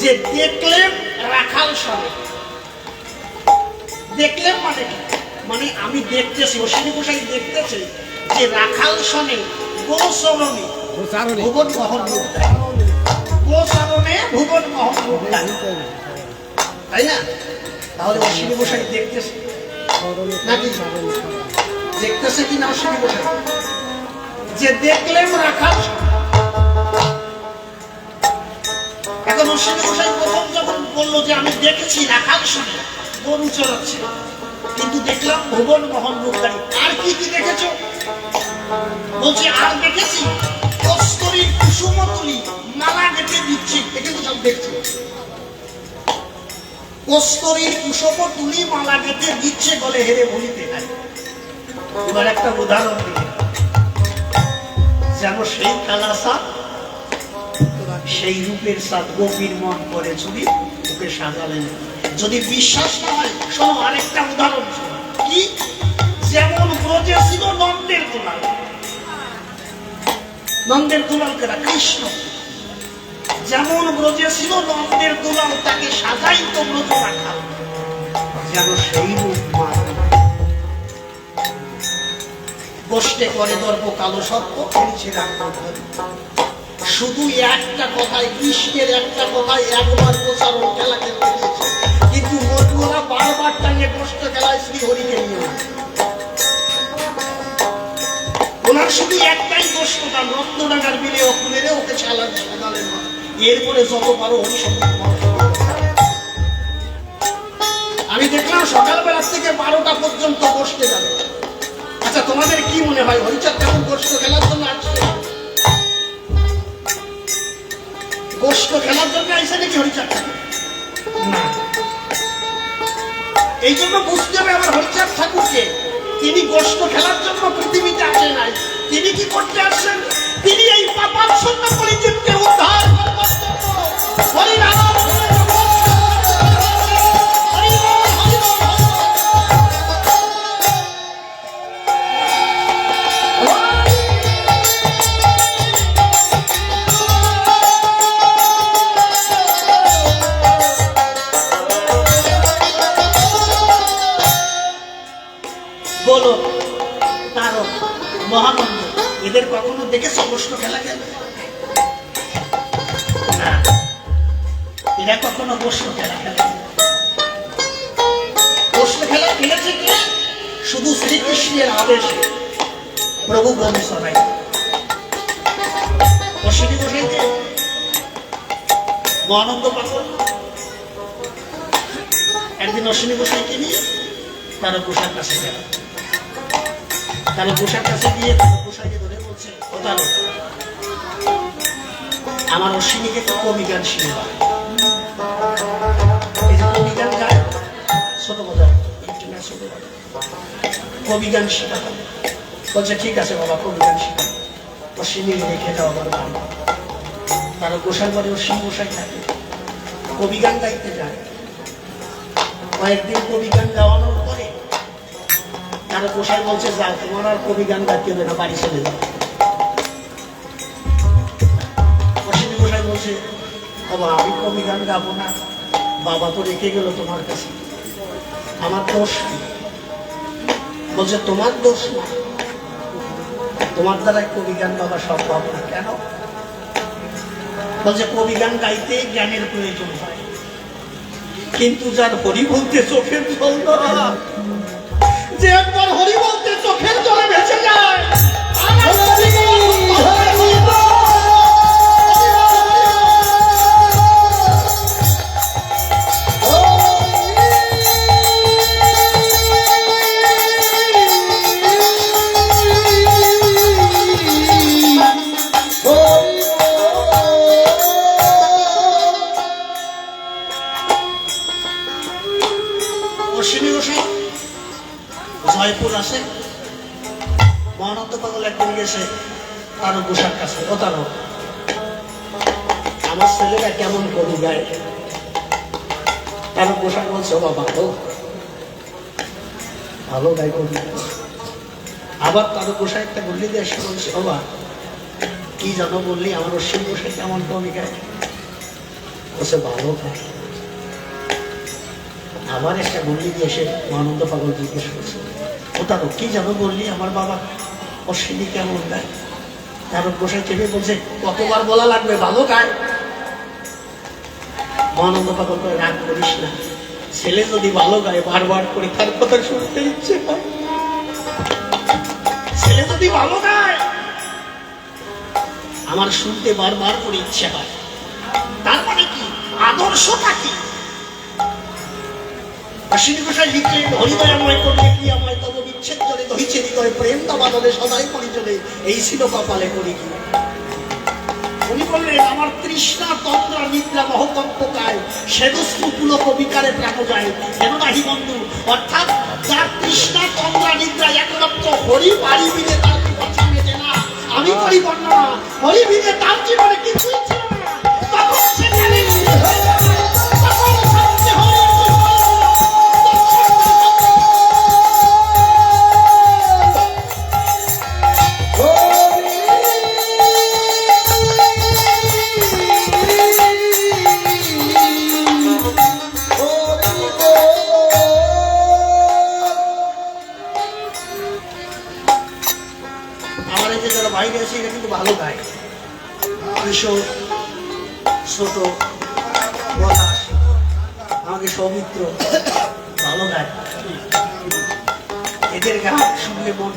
যে দেখলেন রাখাল সবে। দেখলেন মানে কি? মানে আমি দেখতেছি অশ্বিনী গোসাই দেখতেছে যে রাখাল সনে গোসরণে গোচারণে। ভুবন মোহন গোসরণে ভুবন মোহন তাই না? তাহলে অশ্বিনী গোসাই দেখতেছে নাকি? দেখতেছে কি না অশ্বিনী গোসাই যে দেখলেন রাখাল সনে। এখন অশ্বিনী গোসাই প্রথম যখন বলল যে আমি দেখেছি রাখাল শুনে গরু চড়াচ্ছে। কিন্তু দেখলাম ভুবন মোহন মুক্তারি আর কি কি দেখেছ? বলছে, আর দেখেছি কস্তরী কুসুমতলি মালা গেঁথে দিচ্ছি। এটা তো সব দেখছি। কস্তরীর কুসুম তুলি মালা গেঁথে দিচ্ছে বলে হেরে নাই। এবার একটা উদাহরণ দিই। যেন সেই কালাসা সেই রূপের সাথ গোপীর মন করে চুরি ওকে সাজালেন যদি বিশ্বাস না হয়, শোনো, আরেকটা উদাহরণ কি? যেমন ব্রজে ছিল নন্দের দুলাল। নন্দের দুলাল কেনা কৃষ্ণ। যেমন ব্রজে ছিল নন্দের দুলাল, তাকে সাজাই তো ব্রজ রাখা। যেন সেই রূপ মা গোষ্ঠে করে দর্প কালো সর্প, খেলছে রাখতে শুধু একটা কথায় কৃষ্ণের একটা কথায় একবার প্রচারণ খেলা খেলতে দিয়েছে। কিন্তু মধুরা বারবার টাঙে কষ্ট খেলায় শ্রী হরিকে নিয়ে ওনার শুধু একটাই কষ্ট তার রত্নডাঙ্গার ওক মেরে ওকে চালান সাজালেন না। এরপরে যত পারো হরি আমি দেখলাম সকালবেলা থেকে বারোটা পর্যন্ত বসতে যাবে। আচ্ছা তোমাদের কি মনে হয়, হরিচাঁদ কেমন গোষ্ঠ খেলার জন্য আসছে খেলার জন্য আইসে নাকি হরিচাঁদ না এই জন্য বুঝতে হবে আমার হরিচাঁদ ঠাকুরকে, তিনি গোষ্ঠ খেলার জন্য পৃথিবীতে আসে নাই। তিনি কি করতে আসছেন? তিনি এই পাপাচ্ছন্ন পরিজনকে উদ্ধার করবার জন্য শ্রীকৃষ্ণের আদেশে প্রভু বন্ধু সবাই। অশ্বিনী বসাইতে মহানন্দ পাগল একদিন অশ্বিনী গোসাইকে নিয়ে? তারা পোশাক কাছে গেল। তারা পোশাক কাছে গিয়ে তারা পোশাকে ধরে বলছে, ও তারো আমার অশ্বিনীকে তো কবি গান এই কবি গায় ছোট বাজাও কবি গান বলছে ঠিক আছে বাবা কবি গান অশ্বিনী রেখে যাও আমার তারা গোসাই অশ্বিনী গোসাই থাকে কবি গান গাইতে যায় কয়েকদিন কবি গান গাওয়ানোর পরে তারা গোসাই বলছে যাও তোমার আর কবি গান গাইতে হবে না বাড়ি চলে যাও গোসাই বলছে বাবা আমি কবি গান গাবো না বাবা তো রেখে গেল তোমার কাছে আমার দোষ বলছে, তোমার দোষ না। তোমার দ্বারা কবি গান বাবা সম্ভব না কেন? বলছে, কবি গান গাইতে জ্ঞানের প্রয়োজন হয়। কিন্তু যার হরি বলতে চোখের জল যে একবার হরি বলতে চোখের জলে ভেসে যায় আমার ছেলেরা কেমন কবি গায় তারও পোশাক বলছে, ও বাবা ভালো ভালো গায় কবি আবার তারও পোশাক একটা বললি দিয়ে এসে বলছে বাবা কি জানো বললি, আমার অশ্বিনী গোসাই কেমন কবি গায় বসে ভালো খায় আবার একটা গল্লি দিয়ে এসে আনন্দ পাগল জিজ্ঞেস করছে ওটা তো কি জানো বললি, আমার বাবা অশ্বিনী কেমন দেয় তারক গোসাই চেপে বলছে, কতবার বলা লাগবে, ভালো খায় করে রাগ করিস না। ছেলে যদি ভালো বারবার করে তার কথা শুনতে ইচ্ছে হয় ছেলে যদি ভালো গায়, আমার শুনতে বারবার করে ইচ্ছে হয়। তার মানে কি? আদর্শটা কি? অশ্বিনী ঘোষাল লিখলেন, হরিদয়াময় করলে কি আমায় তব বিচ্ছেদ জলে দহিছে হৃদয় প্রেম দাবাদলে সদাই করি চলে এই ছিল কপালে করি কি? উনি বললেন, আমার তৃষ্ণা, তন্দ্রা, নিদ্রা মহকম্প কায় সেদস্তু কবিকারে বিকারে প্রাণ যায় কেন নাহি বন্ধু? অর্থাৎ যার তৃষ্ণা, তন্দ্রা, নিদ্রা একমাত্র হরি পারি মিলে তার কথা মেটে না। আমি করি বর্ণনা হরি মিলে তার জীবনে কিছুই ছিল না। তখন সেখানে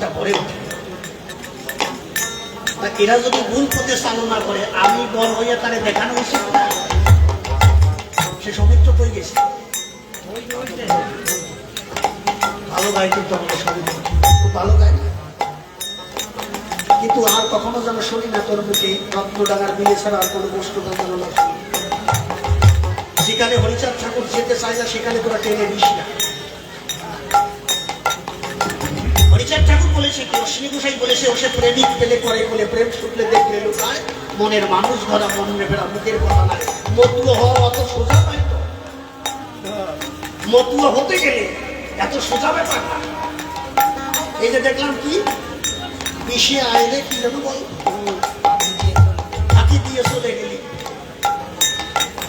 মনটা ভরে ওঠে। এরা যদি ভুল পথে চালনা করে, আমি বল হইয়া তারে দেখানো উচিত? না সে সৌমিত্র কই গেছে? ভালো গায় কিন্তু আমাদের সৌমিত্র খুব ভালো গায় না কিন্তু আর কখনো যেন শুনি না তোর মুখে রত্নডাঙ্গার বিলে ছাড়া আর কোনো বস্তু যেন না। যেখানে হরিচাঁদ ঠাকুর যেতে চায় না, সেখানে তোরা টেনে নিস না। বলেছে কি অশ্বিনী গোসাই বলেছে ও সে প্রেমিক পেলে করে বলে প্রেম শুকলে দেখলে লুকায়। মনের মানুষ ধরা মন নেবেরা মুখের কথা নাই। মতুয় হওয়া অত সোজা নয় তো। মতুয় হতে গেলে এত সোজা ব্যাপার না। এই যে দেখলাম কি পিসে আইলে কি যেন বল। হাতি দিয়ে চলে গেলি।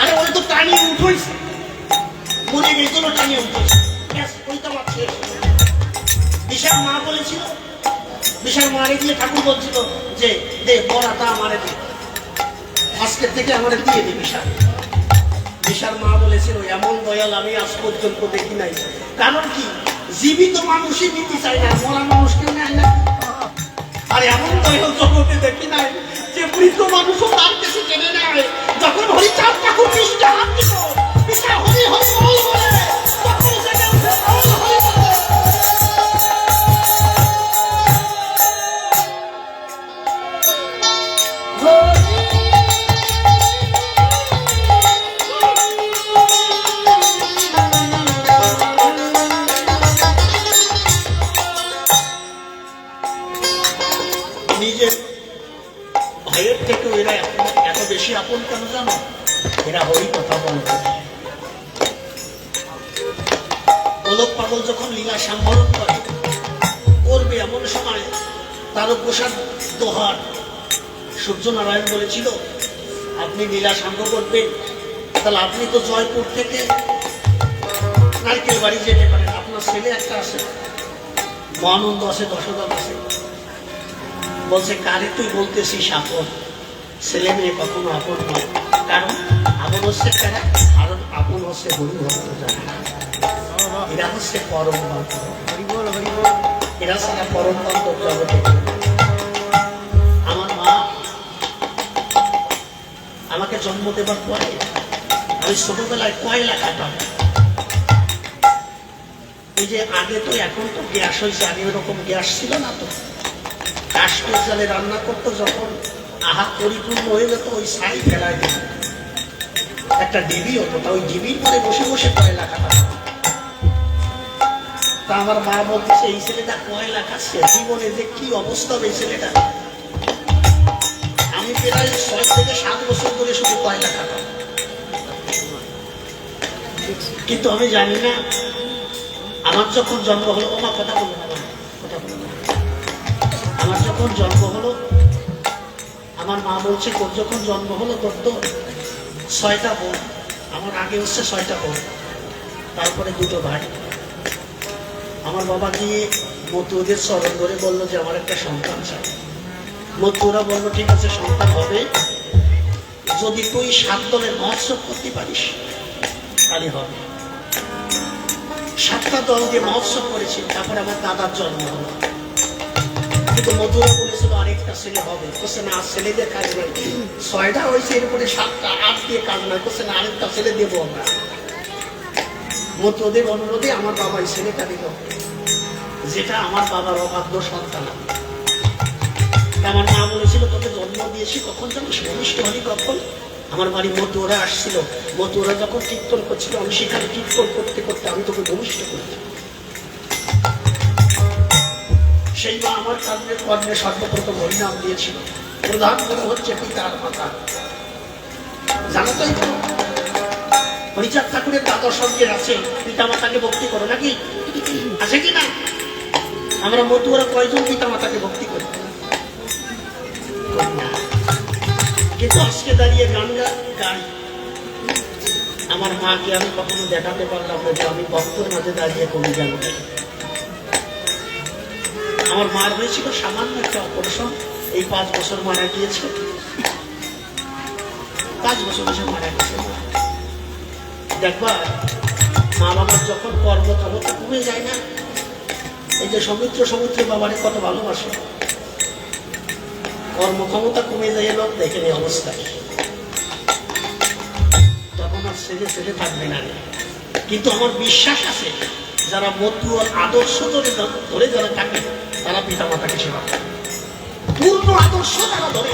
আরে ওই তো টানিয়ে উঠেছে মনে গেছিল টানিয়ে উঠেছে ব্যাস, মারে গিয়ে ঠাকুর বলছিল যে, দে পড়াটা আমারে দে। আজকের থেকে আমারে দিয়ে দে বিশাল। বিশাল মা বলেছিল, এমন দয়াল আমি আজ পর্যন্ত দেখি নাই। কারণ কি? জীবিত মানুষই নিতে চাই না, মরা মানুষ কেউ নেয় না। আর এমন দয়াল জগতে দেখি নাই যে মৃত মানুষও তার কাছে জেনে নেয়। যখন হরিচাঁদ ঠাকুর দিল পিতা হরি হরি বল বলে গোলক পাগল যখন লীলা সম্বরণ করে, করবে এমন সময় তার প্রসাদ দোহার। সূর্য নারায়ণ বলেছিল, আপনি লীলা সাঙ্গ করবেন, তাহলে আপনি তো জয়পুর থেকে নারকেল বাড়ি যেতে পারেন। আপনার ছেলে একটা আছে, মহানন্দ আছে দশদাম আছে। বলছে, কারে তুই বলতেছিস আপন? ছেলে মেয়ে কখনো আপন নয়। কারণ আপন হচ্ছে কারা? কারণ আপন হচ্ছে হরি ভক্ত যারা। এরা হচ্ছে পরম এরা সারা পরম জগতে। আমার মা আমাকে জন্ম দেবার পরে আমি ছোটবেলায় কয়লা কাটাম। এই যে আগে তো এখন তো গ্যাস হয়েছে আগে ওরকম গ্যাস ছিল না তো। কাশ্মীর জলে রান্না করতো যখন আহা পরিপূর্ণ হয়ে যেত ওই শাড়ি ফেলায় দিত। একটা ডিবি হতো তা ওই ডিবির পরে বসে বসে কয়লা কাটা তা আমার মা বলতেছে এই ছেলেটা কয়লা খাচ্ছে জীবনে যে কি অবস্থা হবে ছেলেটা? আমি প্রায় ছয় থেকে সাত বছর ধরে শুধু খাতাম কিন্তু আমি জানি না, আমার যখন জন্ম হলো ওমা কথা বলব না। আমার যখন জন্ম হলো, আমার মা বলছে, তোর যখন জন্ম হলো, তোর তো ছয়টা বোন। আমার আগে হচ্ছে ছয়টা বোন, তারপরে দুটো ভাই। আমার গিয়ে মতুদের চরণ ধরে বলল যে আমার একটা সন্তান চাই। মতুরা বলল, ঠিক আছে, সন্তান হবে। যদি তুই সাত দলের মহোৎসব করতে পারিস, তাহলে হবে। সাতটা দল দিয়ে মহোৎসব করেছি তারপরে আমার দাদার জন্ম হলো। কিন্তু মধুরা বলেছিল, আরেকটা ছেলে হবে। কোসে না, ছেলেদের কাজ নাই। ছয়টা হয়েছে এরপরে সাতটা আট দিয়ে কাজ নাই। কোসে না, আরেকটা ছেলে দেবো আমরা। মতুদের অনুরোধে আমার বাবা এই ছেলেটা দিল। যেটা আমার বাবার অবাধ্য সন্তান। আমার মা বলেছিল তোকে জন্ম দিয়েছি, কখন জানিস ভূমিষ্ঠ হলি, কখন? আমার বাড়ি মতুরা আসছিল। মতুরা যখন কীর্তন করছিল, আমি সেখানে কীর্তন করতে করতে আমি তোকে ভূমিষ্ঠ করেছি। সেই মা আমার কর্মে কর্মে সর্বপ্রথম হরিনাম দিয়েছিল। প্রধান গুরু হচ্ছে পিতার মাতা। জানো তো হরিচাঁদ ঠাকুরের দ্বাদশ সঙ্গের আছে। পিতা মাতাকে ভক্তি করো নাকি? আছে কি না? আমরা মতুয়ারা কয়জন পিতা মাতাকে ভক্তি করি? কিন্তু আজকে দাঁড়িয়ে গান গাই। আমার মাকে আমি কখনো দেখাতে পারলাম না যে আমি ভক্তর মাঝে দাঁড়িয়ে কবি গান আমার মার হয়েছিল সামান্য একটা অপারেশন এই পাঁচ বছর মারা গিয়েছে। পাঁচ বছর বসে মারা গেছে। দেখবা মা বাবার যখন কর্ম ক্ষমতা কমে যায় না এই যে সমুদ্র সমুদ্র বাবারে কত ভালোবাসে। কর্মক্ষমতা কমে যায় লোক দেখেন এই অবস্থায় তখন আর ছেলে ছেলে থাকবে না কিন্তু আমার বিশ্বাস আছে, যারা মতু আর আদর্শ ধরে ধরে যারা থাকে, তারা পিতা মাতাকে সেবা করে। পূর্ণ আদর্শ তারা ধরে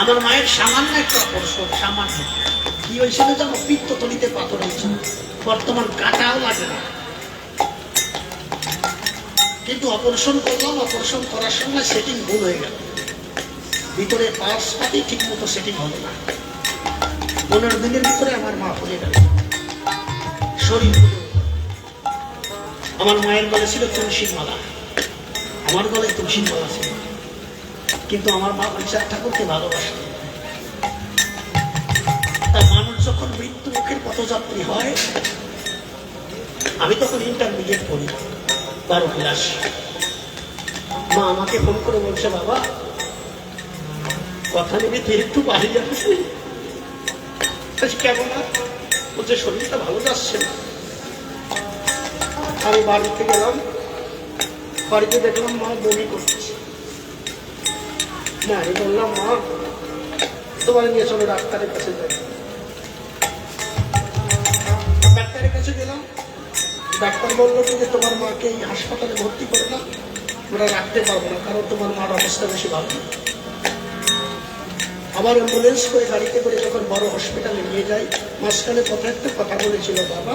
আমার মায়ের সামান্য একটা অপারেশন সামান্য। কি হয়েছিল যেন পিত্ততলিতে পাথর হয়েছিল। বর্তমান কাটাও লাগে না। কিন্তু অপারেশন করলাম, অপারেশন করার সময় সেটিং ভুল হয়ে গেল। ভিতরে পার্স পাতি ঠিক মতো সেটিং হলো না। পনেরো দিনের ভিতরে আমার মা ফুলে গেল। শরীর আমার মায়ের গলে ছিল তুলসীর মালা। আমার গলে তুলসীর মালা ছিল। কিন্তু আমার মা পরিচার ঠাকুরকে ভালোবাসে মানুষ যখন মৃত্যু মুখের পথযাত্রী হয়, আমি তখন ইন্টারমিডিয়েট পড়ি। বারো ক্লাস মা আমাকে ফোন করে বলছে বাবা কথা নেবে তুই একটু বাড়ি যাচ্ছি বলছি, কেমন? বলছে শরীরটা ভালো যাচ্ছে না। আমি বাড়িতে গেলাম বাড়িতে দেখলাম মা বমি করতেছে না আমি বললাম মা তোমার নিয়ে চলো ডাক্তারের কাছে যাই। ডাক্তারের কাছে গেলাম ডাক্তার বলল যে তোমার মাকে এই হাসপাতালে ভর্তি করে না আমরা রাখতে পারব না, কারণ তোমার মার অবস্থা বেশি ভালো। আবার অ্যাম্বুলেন্স করে গাড়িতে করে যখন বড় হসপিটালে নিয়ে যাই মাঝখানে কথা একটা কথা বলেছিল, বাবা,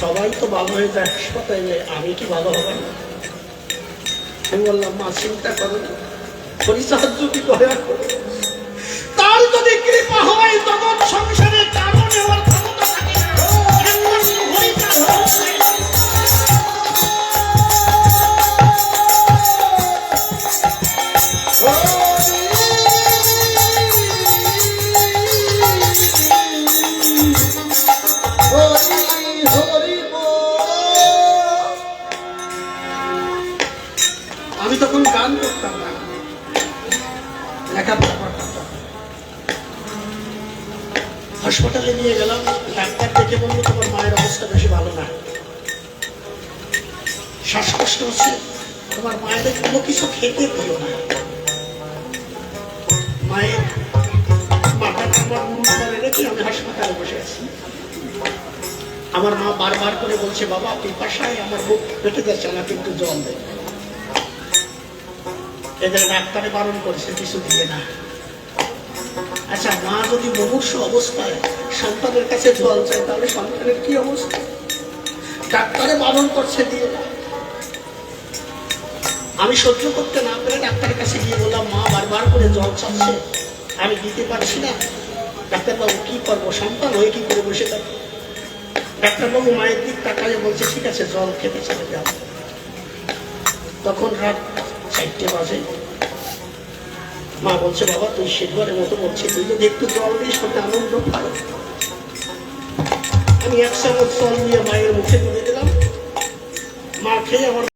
সবাই তো ভালো হয়ে যায় হাসপাতালে, আমি কি ভালো হবে না আমি বললাম, মা, চিন্তা করো পরিসাহায্য কি করে? তার যদি কৃপা হয়, তখন সংসারে কারণ আমার মা বারবার করে বলছে, বাবা পিপাসায় আমার বুক পেটে যাচ্ছে, আমাকে একটু জল দেয় এদের ডাক্তারে বারণ করেছে, কিছু দিয়ে না। আচ্ছা মা যদি মুমূর্ষ অবস্থায় সন্তানের কাছে জল চায়, তাহলে সন্তানের কি অবস্থা? ডাক্তারে বারণ করছে, দিয়ে না। আমি সহ্য করতে না পেরে ডাক্তারের কাছে গিয়ে বললাম, মা বারবার করে জল চাচ্ছে আমি দিতে পারছি না। ডাক্তারবাবু কি করব? সন্তান হয়ে কি করে বসে থাকব ডাক্তারবাবু মায়ের দিক তাকালে বলছে, ঠিক আছে, জল খেতে চলে যাও। তখন রাত চারটে বাজে। মা বলছে, বাবা, তুই শেষবারের মতো বলছে তুই যদি একটু জল দিস তাতে আনন্দ পাই আমি এক চামচ জল নিয়ে মায়ের মুখে তুলে দেব